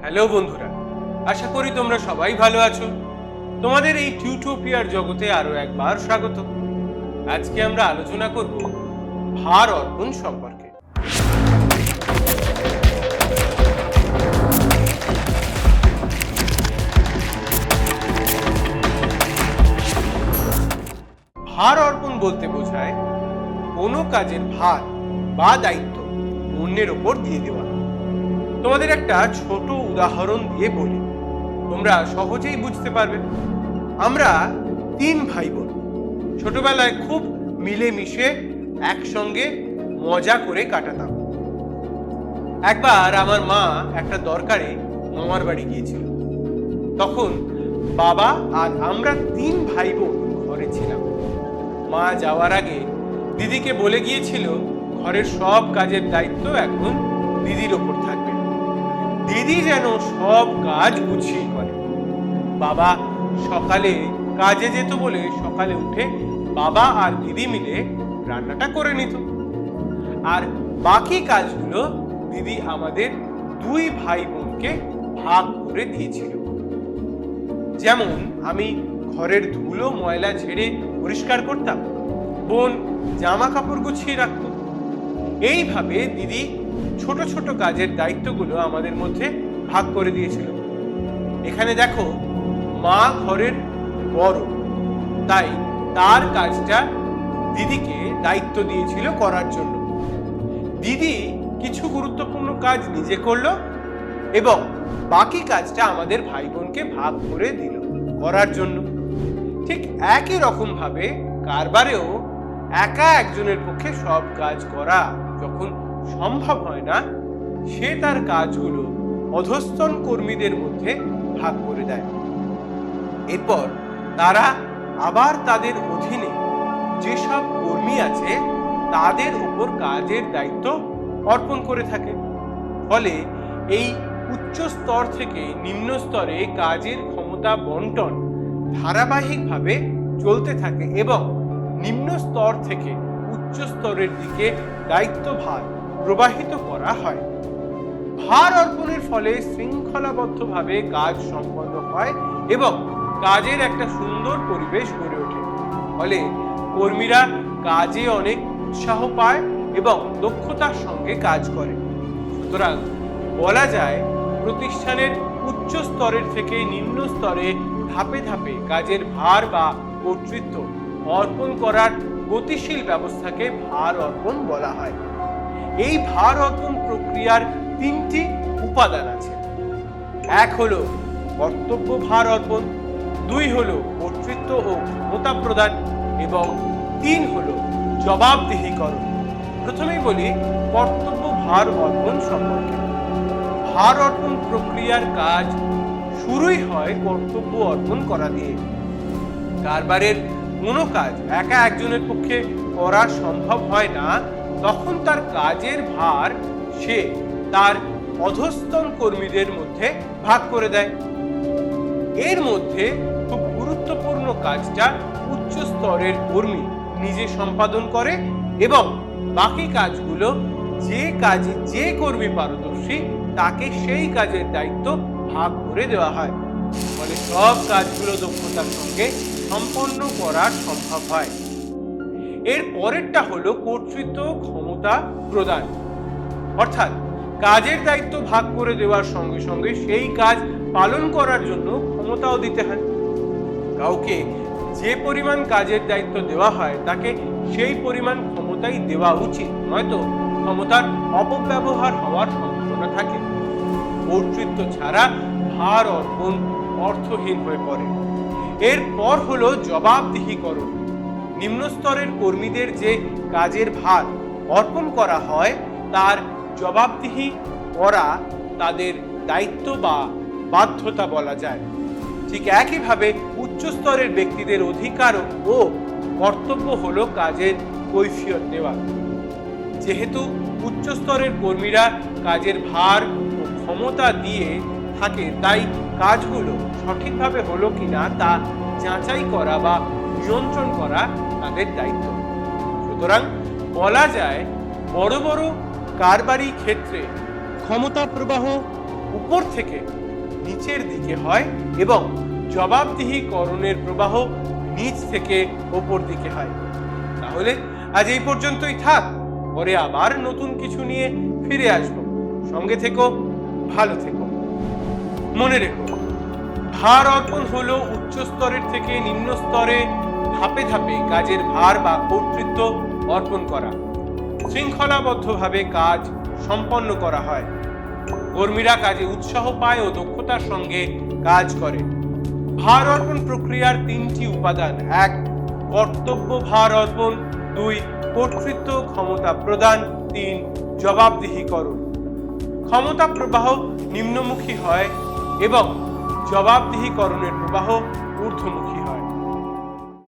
Hello বন্ধুরা, আশা করি তোমরা সবাই ভালো আছো। তোমাদের এই টিউটোপিয়ার জগতে আরও একবার স্বাগত। আজকে আমরা আলোচনা করব ভার অর্পণ সম্পর্কে। ভার অর্পণ বলতে বোঝায় কোনো কাজের ভার বা দায়িত্ব অন্যের ওপর দিয়ে দেওয়া। তোমাদের একটা ছোট উদাহরণ দিয়ে বলি। তোমরা সহজেই বুঝতে পারবে। আমরা তিন ভাই বোন ছোটবেলায় খুব মিলেমিশে একসঙ্গে মজা করে কাটাতাম। একবার আমার মা একটা দরকারে মামার বাড়ি গিয়েছিল। তখন বাবা আর আমরা তিন ভাই বোন ঘরে ছিলাম। মা যাওয়ার আগে দিদিকে বলে গিয়েছিল ঘরের সব কাজের দায়িত্ব এখন দিদির ওপর থাকবে। দিদি যেন সব কাজ গুছিয়ে করে। বাবা সকালে কাজে যেত বলে সকালে উঠে বাবা আর দিদি মিলে রান্নাটা করে নিত। আর বাকি কাজগুলো দিদি আমাদের দুই ভাই বোনকে ভাগ করে দিয়েছিল। যেমন আমি ঘরের ধুলো ময়লা ঝেড়ে পরিষ্কার করতাম, বোন জামা কাপড় গুছিয়ে রাখত এইভাবে দিদি ছোট ছোট কাজের দায়িত্বগুলো আমাদের মধ্যে ভাগ করে দিয়েছিল। এখানে দেখো, মা ঘরের বড়, তাই তার কাজটা দিদিকে দায়িত্ব দিয়েছিল করার জন্য। দিদি কিছু গুরুত্বপূর্ণ কাজ নিজে করল এবং বাকি কাজটা আমাদের ভাই বোনকে ভাগ করে দিল করার জন্য। ঠিক একই রকম ভাবে কারবারেও একা একজনের পক্ষে সব কাজ করা যখন সম্ভব হয় না, সে তার কাজগুলো অধস্তন কর্মীদের মধ্যে ভাগ করে দেয়। এরপর তারা আবার তাদের অধীনে যেসব কর্মী আছে, তাদের উপর কাজের দায়িত্ব অর্পণ করে থাকে। ফলে এই উচ্চ স্তর থেকে নিম্ন স্তরে কাজের ক্ষমতা বন্টন ধারাবাহিকভাবে চলতে থাকে এবং নিম্ন স্তর থেকে উচ্চ স্তরের দিকে দায়িত্বভার প্রবাহিত করা হয়। ভার অর্পণের ফলে শৃঙ্খলাবদ্ধভাবে কাজ সম্পন্ন হয় এবং কাজের একটা সুন্দর পরিবেশ গড়ে ওঠে। ফলে কর্মীরা কাজে অনেক উৎসাহ পায় এবং দক্ষতার সঙ্গে কাজ করে। সুতরাং বলা যায়, প্রতিষ্ঠানের উচ্চ স্তরের থেকে নিম্ন স্তরে ধাপে ধাপে কাজের ভার বা কর্তৃত্ব অর্পণ করার গতিশীল ব্যবস্থাকে ভার অর্পণ বলা হয়। এই ভার অর্পণ প্রক্রিয়ার তিনটি উপাদান আছে। এক হলো কর্তব্য ভার অর্পণ, দুই হলো কর্তৃত্ব ও ক্ষমতা প্রদান, এবং তিন হলো জবাবদিহিকরণ। প্রথমেই বলি কর্তব্য ভার অর্পণ সম্পর্কে। ভার অর্পণ প্রক্রিয়ার কাজ শুরুই হয় কর্তব্য অর্পণ করা দিয়ে। কারবারের কোনো কাজ একা একজনের পক্ষে করা সম্ভব হয় না, তখন তার কাজের ভার সে তার অধস্তন কর্মীদের মধ্যে ভাগ করে দেয়। এর মধ্যে খুব গুরুত্বপূর্ণ কাজটা উচ্চ স্তরের কর্মী নিজে সম্পাদন করে এবং বাকি কাজগুলো যে কাজে যে কর্মী পারদর্শী তাকে সেই কাজের দায়িত্ব ভাগ করে দেওয়া হয়। ফলে সব কাজগুলো দক্ষতার সঙ্গে সম্পন্ন করা সম্ভব হয়। এর পরেরটা হলো কর্তৃত্ব, ক্ষমতা প্রদান। অর্থাৎ কাজের দায়িত্ব ভাগ করে দেওয়ার সঙ্গে সঙ্গে সেই কাজ পালন করার জন্য ক্ষমতাও দিতে হয়। কাউকে যে পরিমাণ কাজের দায়িত্ব দেওয়া হয়, তাকে সেই পরিমাণ ক্ষমতাই দেওয়া উচিত। নয়তো ক্ষমতার অপব্যবহার হওয়ার সম্ভাবনা থাকে। কর্তৃত্ব ছাড়া ভার অর্পণ অর্থহীন হয়ে পড়ে। এরপর হলো জবাবদিহিকরণ। নিম্ন স্তরের কর্মীদের যে কাজের ভার অর্পণ করা হয়, তার জবাবদিহি করা তাদের দায়িত্ব বা বাধ্যতা বলা যায়। ঠিক একইভাবে উচ্চ স্তরের ব্যক্তিদের অধিকার ও কর্তব্য হলো কাজের কৈফিয়ত দেওয়া। যেহেতু উচ্চ স্তরের কর্মীরা কাজের ভার ও ক্ষমতা দিয়ে থাকে, তাই কাজগুলো সঠিকভাবে হলো কিনা তা যাচাই করা বা নিয়ন্ত্রণ করা তাদের দায়িত্ব। সুতরাং বলা যায়, বড় বড় কারবারি ক্ষেত্রে ক্ষমতা প্রবাহ উপর থেকে নিচের দিকে হয় এবং জবাবদিহিকরণের প্রবাহ নিচ থেকে ওপর দিকে হয়। তাহলে আজ এই পর্যন্তই থাক, পরে আবার নতুন কিছু নিয়ে ফিরে আসব। সঙ্গে থেকো, ভালো থেকো। মনে রেখো ভার অর্পণ হল উচ্চ স্তরের থেকে নিম্ন স্তরে ধাপে ধাপে কাজের ভার বা কর্তৃত্ব অর্পণ করা। শৃঙ্খলাবদ্ধভাবে কাজ সম্পন্ন করা হয়। কর্মীরা কাজে উৎসাহ পায় ও দক্ষতার সঙ্গে কাজ করে। ভার অর্পণ প্রক্রিয়ার তিনটি উপাদান। এক, কর্তব্য ভার অর্পণ। দুই, কর্তৃত্ব ক্ষমতা প্রদান। তিন, জবাবদিহিকরণ। ক্ষমতা প্রবাহ নিম্নমুখী হয় এবং জবাবদিহিকরণের প্রবাহ ঊর্ধ্বমুখী।